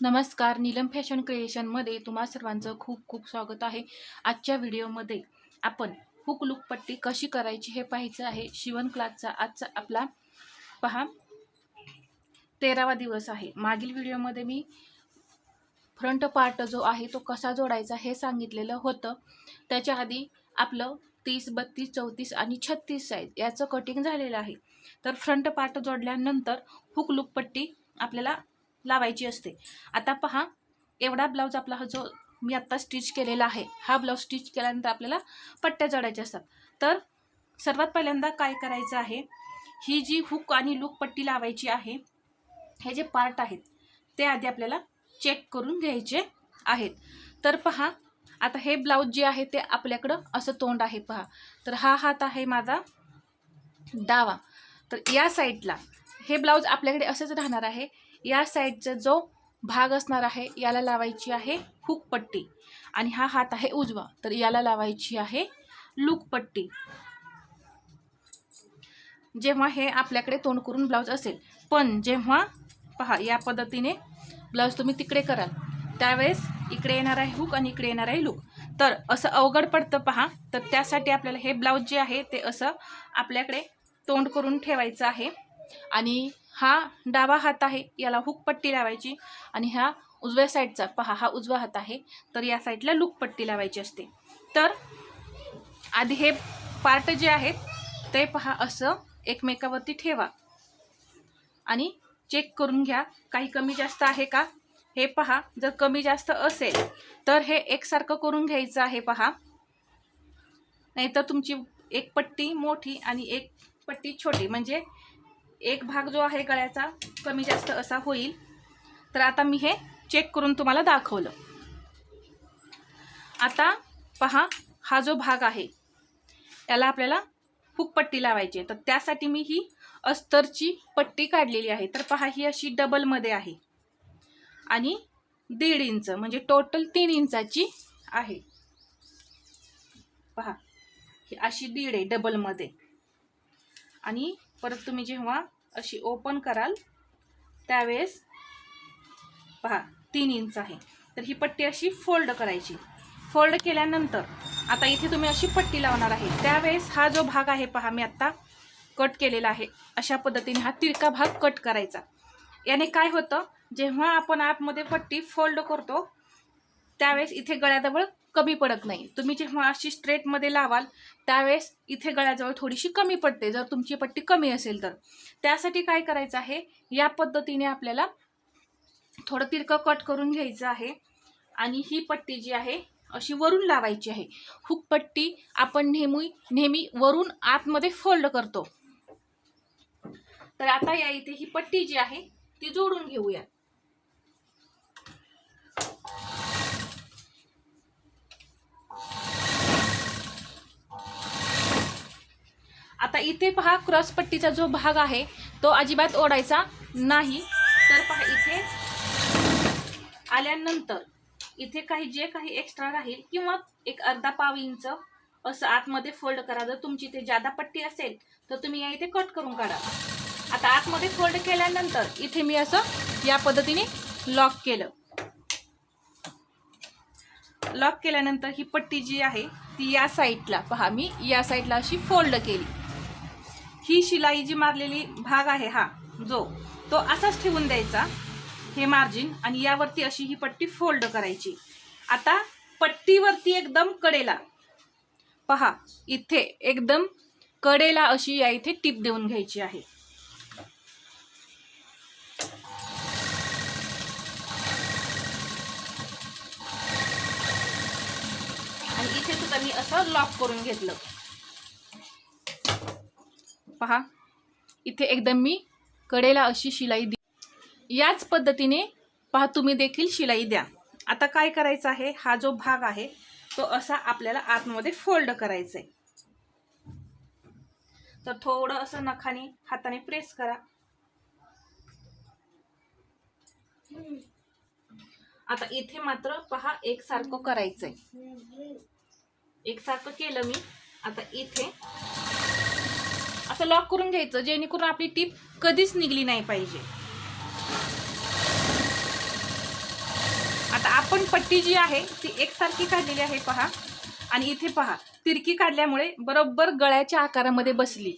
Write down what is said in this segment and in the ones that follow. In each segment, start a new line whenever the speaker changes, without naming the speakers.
नमस्कार नीलम फॅशन क्रिएशनमध्ये तुम्हा सर्वांचं खूप खूप स्वागत आहे. आजच्या व्हिडिओमध्ये आपण हुक लुक पट्टी कशी करायची हे पाहायचं आहे. शिवण क्लासचा आजचा आपला पहा तेरावा दिवस आहे. मागील व्हिडिओमध्ये मी फ्रंट पार्ट जो आहे तो कसा जोडायचा हे सांगितलेलं होतं. त्याच्या आधी आपलं तीस बत्तीस चौतीस आणि छत्तीस साईज याचं कटिंग झालेलं आहे. तर फ्रंट पार्ट जोडल्यानंतर हुक लुक पट्टी आपल्याला लावायची असते. आता पहा एवढा ब्लाऊज आपला हा जो मी आत्ता स्टिच केलेला आहे हा ब्लाऊज स्टिच केल्यानंतर आपल्याला पट्ट्या जोडायच्या असतात. तर सर्वात पहिल्यांदा काय करायचं आहे ही जी हुक आणि लूक पट्टी लावायची आहे हे जे पार्ट आहेत ते आधी आपल्याला चेक करून घ्यायचे आहेत. तर पहा आता हे ब्लाऊज जे आहे ते आपल्याकडं असं तोंड आहे पहा. तर हा हात आहे माझा डावा. तर या साईडला हे ब्लाऊज आपल्याकडे असंच राहणार आहे या साईडचा जो भाग असणार आहे याला लावायची आहे हुक पट्टी. आणि हा हात आहे उजवा तर याला लावायची आहे लूक पट्टी. जेव्हा हे आपल्याकडे तोंड करून ब्लाऊज असेल पण जेव्हा पहा या पद्धतीने ब्लाऊज तुम्ही तिकडे कराल त्यावेळेस इकडे येणार आहे हुक आणि इकडे येणार आहे लूक. तर असं अवघड पडतं पहा तर त्यासाठी आपल्याला हे ब्लाऊज जे आहे ते असं आपल्याकडे तोंड करून ठेवायचं आहे. आणि हा डावा हात आहे याला हुक पट्टी लावायची. आणि हा उजव्या साईडचा पहा हा उजवा हात आहे तर या साईडला लूक पट्टी लावायची असते. तर आधी हे पार्ट जे आहेत ते पहा असं एकमेकावरती ठेवा. आणि चेक करून घ्या काही कमी जास्त आहे का? हे पहा जर कमी जास्त असेल तर हे एकसारखं करून घ्यायचं आहे पहा. नाहीतर तुमची एक पट्टी मोठी आणि एक पट्टी छोटी म्हणजे एक भाग जो आहे गळ्याचा कमी जास्त असा होईल. तर आता मी हे चेक करून तुम्हाला दाखवलं. आता पहा हा जो भाग आहे याला आपल्याला हुक पट्टी लावायची आहे. तर त्यासाठी मी ही अस्तरची पट्टी काढलेली आहे. तर पहा ही अशी डबलमध्ये आहे. आणि दीड इंच म्हणजे टोटल तीन इंचाची आहे. पहा ही अशी दीड आहे डबलमध्ये आणि परत तुम्ही जेव्हा अशी ओपन कराल त्यावेळेस पहा तीन इंच आहे. तर ही पट्टी अशी फोल्ड करायची. फोल्ड केल्यानंतर आता इथे तुम्ही अशी पट्टी लावणार आहे. त्यावेळेस हा जो भाग आहे पहा मी आत्ता कट केलेला आहे. अशा पद्धतीने हा तिरका भाग कट करायचा. याने काय होतं जेव्हा आपण आतमध्ये पट्टी फोल्ड करतो त्यावेळेस इथे गळ्याजवळ कमी पडत नाही. तुम्ही जेव्हा अशी स्ट्रेटमध्ये लावाल त्यावेळेस इथे गळ्याजवळ थोडीशी कमी पडते. जर तुमची पट्टी कमी असेल तर. त्यासाठी काय करायचं आहे? या पद्धतीने आपल्याला थोडं तिरकं कट करून घ्यायचं आहे. आणि ही पट्टी जी आहे अशी वरून लावायची आहे. हुक पट्टी आपण नेहमी नेहमी वरून आतमध्ये फोल्ड करतो. तर आता या इथे ही पट्टी जी आहे ती जोडून घेऊया आता इथे पहा क्रॉस पट्टीचा जो भाग आहे तो अजिबात ओढायचा नाही. तर पहा इथे आल्यानंतर इथे काही जे काही एक्स्ट्रा राहील किंवा एक अर्धा पाव इंच असं आतमध्ये फोल्ड करा. जर तुमची इथे जादा पट्टी असेल तर तुम्ही या इथे कट करून काढा. आता आतमध्ये फोल्ड केल्यानंतर इथे मी असं या पद्धतीने लॉक केलं. लॉक केल्यानंतर ही पट्टी जी आहे ती या साईडला पहा मी या साईडला अशी फोल्ड केली. ही शिलाई जी मारलेली भाग आहे हा जो तो असाच ठेवून द्यायचा हे मार्जिन आणि यावरती अशी ही पट्टी फोल्ड करायची. आता पट्टीवरती एकदम कडेला पहा इथे एकदम कडेला अशी या इथे टीप देऊन घ्यायची आहे. आणि इथे सुद्धा मी असं लॉक करून घेतलं. पहा. इथे एकदम मी कडेला अशी शिलाई दि याच पद्धतीने पहा तुम्ही देखील शिलाई द्या. आता काय करायचं आहे? हा जो भाग आहे तो असा आपल्याला आतमध्ये फोल्ड करायचा आहे तर थोडं असं नखाने हाताने प्रेस करा. आता इथे मात्र पहा एकसारखं करायचंय. एकसारखं केलं मी. आता इथे असं लॉक करून घ्यायचं जेणेकरून आपली टीप कधीच निघली नाही पाहिजे. आता आपण पट्टी जी आहे ती एकसारखी काढलेली आहे पहा. आणि इथे पहा तिरकी काढल्यामुळे बरोबर गळ्याच्या आकारामध्ये बसली.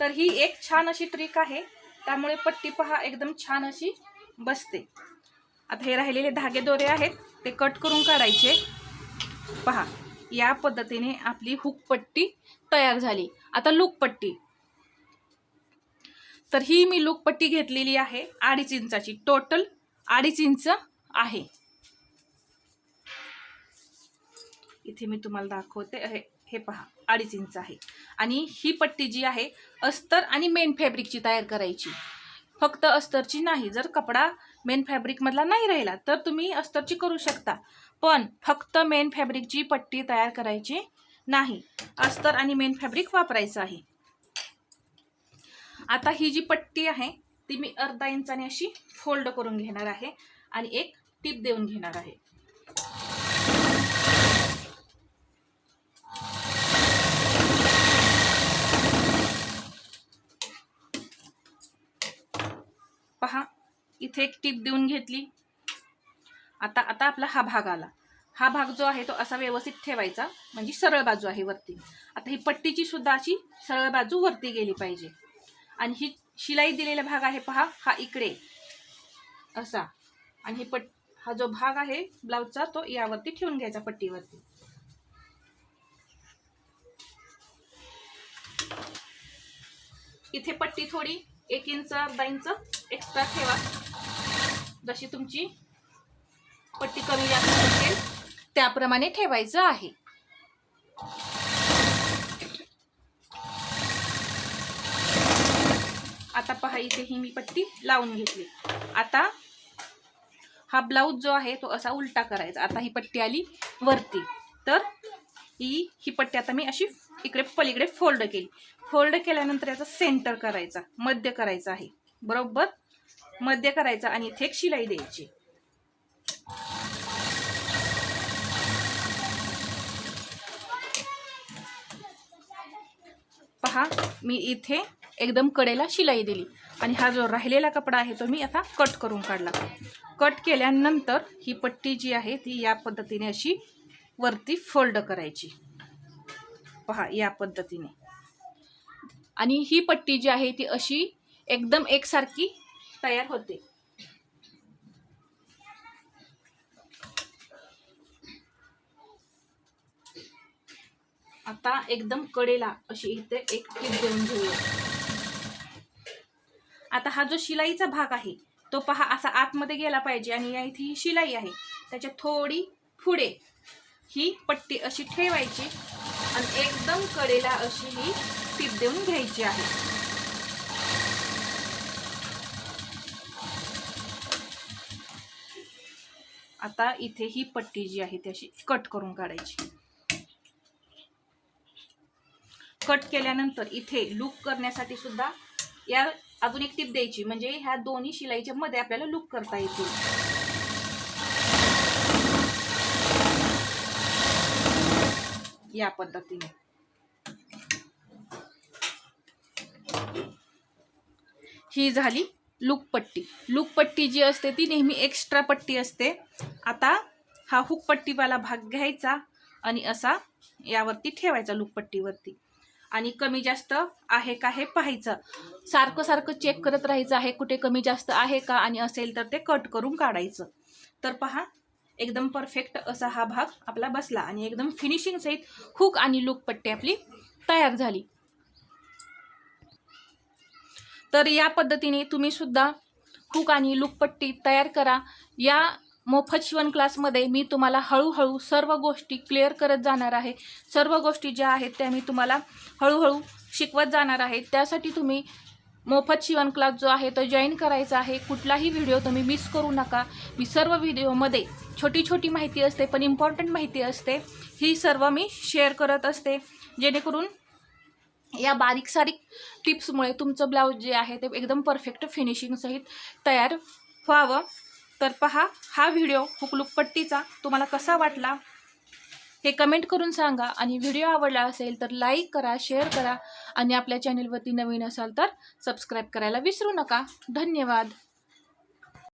तर ही एक छान अशी ट्रिक आहे. त्यामुळे पट्टी पहा एकदम छान अशी बसते. आता हे राहिलेले धागे दोरे आहेत ते कट करून काढायचे. पहा या पद्धतीने आपली हुक पट्टी तयार झाली. आता लुकपट्टी. तर ही मी लुकपट्टी घेतलेली आहे. अडीच इंचाची. टोटल अडीच इंच आहे. इथे मी तुम्हाला दाखवते. हे हे पहा. अडीच इंच आहे. आणि ही पट्टी जी आहे अस्तर आणि मेन फॅब्रिकची तयार करायची. फक्त अस्तरची नाही. जर कपडा मेन फॅब्रिकमधला नाही राहिला तर तुम्ही अस्तरची करू शकता. पण फक्त मेन फॅब्रिकची पट्टी तयार करायची नाही. अस्तर आणि मेन फॅब्रिक वापरायचं आहे. आता ही जी पट्टी आहे ती मी अर्धा इंचाने अशी फोल्ड करून घेणार आहे आणि एक टीप देऊन घेणार आहे. पहा इथे एक टीप देऊन घेतली. आता आता आपला हा भाग आला. हा भाग जो आहे तो असा व्यवस्थित ठेवायचा. म्हणजे सरळ बाजू आहे वरती. आता ही पट्टीची सुद्धा अशी सरळ बाजू वरती गेली पाहिजे. आणि ही शिलाई दिलेला भाग आहे पहा हा इकडे. असा. आणि ही पट हा जो भाग आहे ब्लाऊजचा तो यावरती ठेवून घ्यायचा पट्टीवरती. इथे पट्टी थोडी एक इंच अर्धा इंच एक्स्ट्रा ठेवा. जशी तुमची पट्टी कमी जास्त असेल त्याप्रमाणे ठेवायचं आहे. आता पहा इथे ही मी पट्टी लावून घेतली. आता हा ब्लाऊज जो आहे तो असा उलटा करायचा. आता ही पट्टी आली वरती. तर ही ही पट्टी आता मी अशी इकडे पलीकडे फोल्ड केली. फोल्ड केल्यानंतर याचा सेंटर करायचा मध्य करायचा आहे. बरोबर? मध्य करायचा आणि इथे एक शिलाई द्यायची. पहा मी इथे एकदम कडेला शिलाई दिली. आणि हा जो राहिलेला कपडा आहे तो मी आता कट करून काढला. कट केल्यानंतर ही पट्टी जी आहे ती या पद्धतीने अशी वरती फोल्ड करायची. पहा या पद्धतीने. आणि ही पट्टी जी आहे ती अशी एकदम एकसारखी तयार होते. आता एकदम कडेला अशी इथे एक टीप देऊन घेऊया. आता हा जो शिलाईचा भाग आहे तो पहा असा आतमध्ये गेला पाहिजे आणि या इथे ही शिलाई आहे. त्याच्या थोडी पुढे ही पट्टी अशी ठेवायची आणि एकदम कडेला अशी ही टीप देऊन घ्यायची आहे. आता इथे ही पट्टी जी आहे ती अशी कट करून काढायची. कट केल्यानंतर इथे लूक करण्यासाठी सुद्धा या अजून एक टिप द्यायची. म्हणजे ह्या दोन्ही शिलाईच्या मध्ये आपल्याला लूक करता येतील. या पद्धतीने. ही झाली लूक पट्टी. लूक पट्टी जी असते ती नेहमी एक्स्ट्रा पट्टी असते. आता हा हुक पट्टीवाला भाग घ्यायचा आणि असा यावरती ठेवायचा लूक पट्टीवरती. आणि कमी जास्त आहे का हे पाहायचं. सारखं सारखं चेक करत राहायचं आहे कुठे कमी जास्त आहे का आणि असेल तर ते कट करून काढायचं. तर पहा एकदम परफेक्ट असा हा भाग आपला बसला आणि एकदम फिनिशिंग सहित हुक आणि लूक पट्टी आपली तयार झाली. तर या पद्धतीने तुम्ही सुद्धा हुक आणि लूक पट्टी तयार करा. या मोफत शिवण क्लासमध्ये मी तुम्हाला हळूहळू सर्व गोष्टी क्लिअर करत जाणार आहे. सर्व गोष्टी ज्या आहेत त्या मी तुम्हाला हळूहळू शिकवत जाणार आहे. त्यासाठी तुम्ही मोफत शिवण क्लास जो आहे तो जॉईन करायचा आहे. कुठलाही व्हिडिओ तुम्ही मिस करू नका. मी सर्व व्हिडिओमध्ये छोटी छोटी माहिती असते पण इम्पॉर्टंट माहिती असते ही सर्व मी शेअर करत असते. जेणेकरून या बारीक सारीक टिप्समुळे तुमचं ब्लाऊज जे आहे ते एकदम परफेक्ट फिनिशिंगसहित तयार व्हावं. तर पहा हा व्हिडिओ हुकलुकपट्टीचा तुम्हाला कसा वाटला? हे कमेंट करून सांगा. आणि व्हिडिओ आवडला असेल तर लाईक करा शेअर करा. आणि आपल्या चॅनलवरती नवीन असाल तर सबस्क्राईब करायला विसरू नका. धन्यवाद.